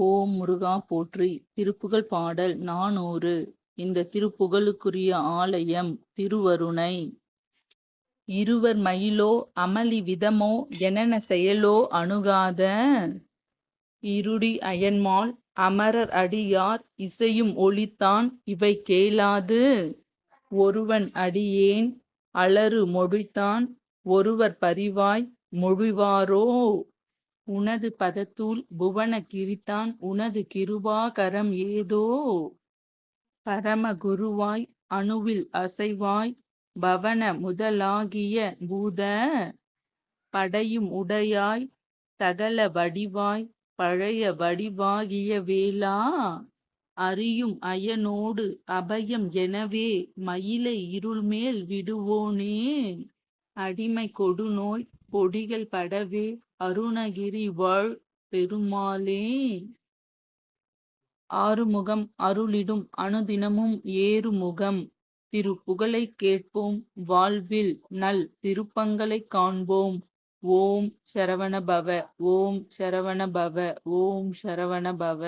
ஓம் முருகா போற்றி. திருப்புகழ் பாடல் நானூறு. இந்த திருப்புகழுக்குரிய ஆலயம் திருவருணை. இருவர் மயிலோ அமளி விதமோ எனன செயலோ அணுகாத. இருடி அயன்மால் அமரர் அடியார் இசையும் ஒளித்தான் இவை கேளாது. ஒருவன் அடியேன் அலறு மொழித்தான். ஒருவர் பரிவாய் மொழிவாரோ. உனது பதத்தூள் புவன கிரித்தான் உனது கிருபாகரம் ஏதோ? பரம குருவாய் அணுவில் அசைவாய் பவன முதலாகிய பூத படையும் உடையாய் சகல வடிவாய் பழைய வடிவாகிய வேளா? அறியும் அயனோடு அபயம் எனவே மயிலை இருள்மேல் விடுவோனே. அடிமை கொடுநோய் பொடிகள் படவே அருணகிரி வாழ் பெருமாளே. ஆறுமுகம் அருளிடும் அனுதினமும் ஏறுமுகம். திரு புகழை கேட்போம் வாழ்வில் நல் திருப்பங்களை காண்போம். ஓம் சரவண பவ ஓம் சரவண பவ ஓம் சரவண பவ